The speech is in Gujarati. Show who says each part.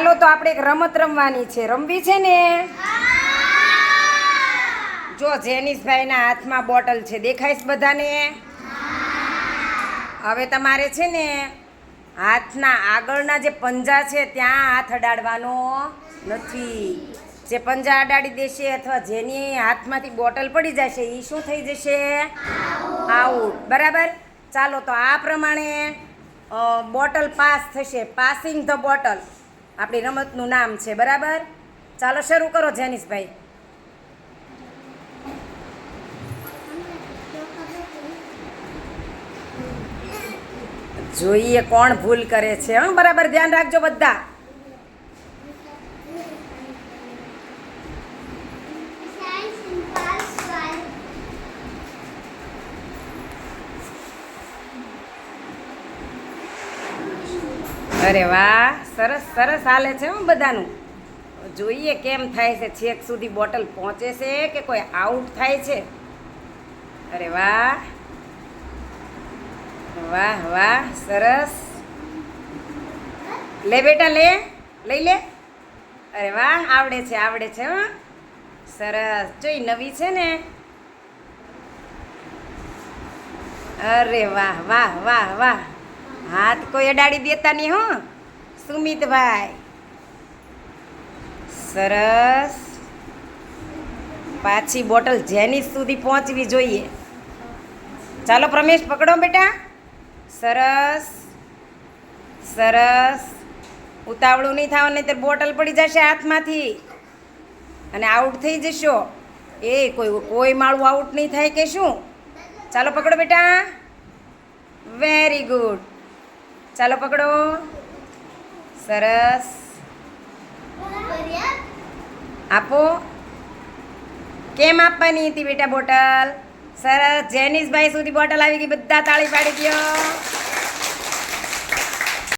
Speaker 1: ચાલો તો આપણે એક રમત રમવાની છે. રમવી છે ને? જો જેનિસભાઈના હાથમાં બોટલ છે. દેખાય છે બધાને? હવે તમારે છે ને હાથના આગળના જે પંજા છે, ત્યાં હાથ અડાડવાનો નથી. જે પંજા અડાડી દેશે અથવા જેની હાથમાંથી બોટલ પડી જશે એ શું થઈ જશે? આઉટ. બરાબર? ચાલો, તો આ પ્રમાણે બોટલ પાસ થશે. Passing the bottle. આપણી રમતનું નામ છે, બરાબર? ચાલો શરૂ કરો, જેનિસભાઈ. જોઈએ કોણ ભૂલ કરે છે, હં? બરાબર, ધ્યાન રાખજો બધા. અરે વાહ, સરસ સરસ હાલે છે હું બધાનું. જોઈએ કેમ થાય છે. છેક સુધી બોટલ પહોંચે છે કે કોઈ આઉટ થાય છે? અરે વાહ. વાહ વાહ, સરસ. લે બેટા, લે, લઈ લે. અરે વાહ, આવડે છે આવડે છે હા. સરસ. જોઈ નવી છે ને. અરે વાહ વાહ વાહ વાહ. હાથ કોઈ અડાડી દેતા નહીં હો. સુમિતભાઈ, સરસ. પાછી બોટલ જેની સુધી પહોંચવી જોઈએ. ચાલો પ્રમેશ, પકડો બેટા. સરસ સરસ. ઉતાવળું નહીં થવાનું નહીં બોટલ પડી જશે હાથમાંથી. અને આઉટ થઈ જશો. એ કોઈ કોઈ માળું આઉટ નહીં થાય કે શું? ચાલો પકડો બેટા. વેરી ગુડ ચાલો પકડો. સરસ. આપો. કેમ આપવાની હતી બેટા બોટલ? સરસ. જેનિસભાઈ સુધી બોટલ આવી ગઈ બધા તાળી પાડી દો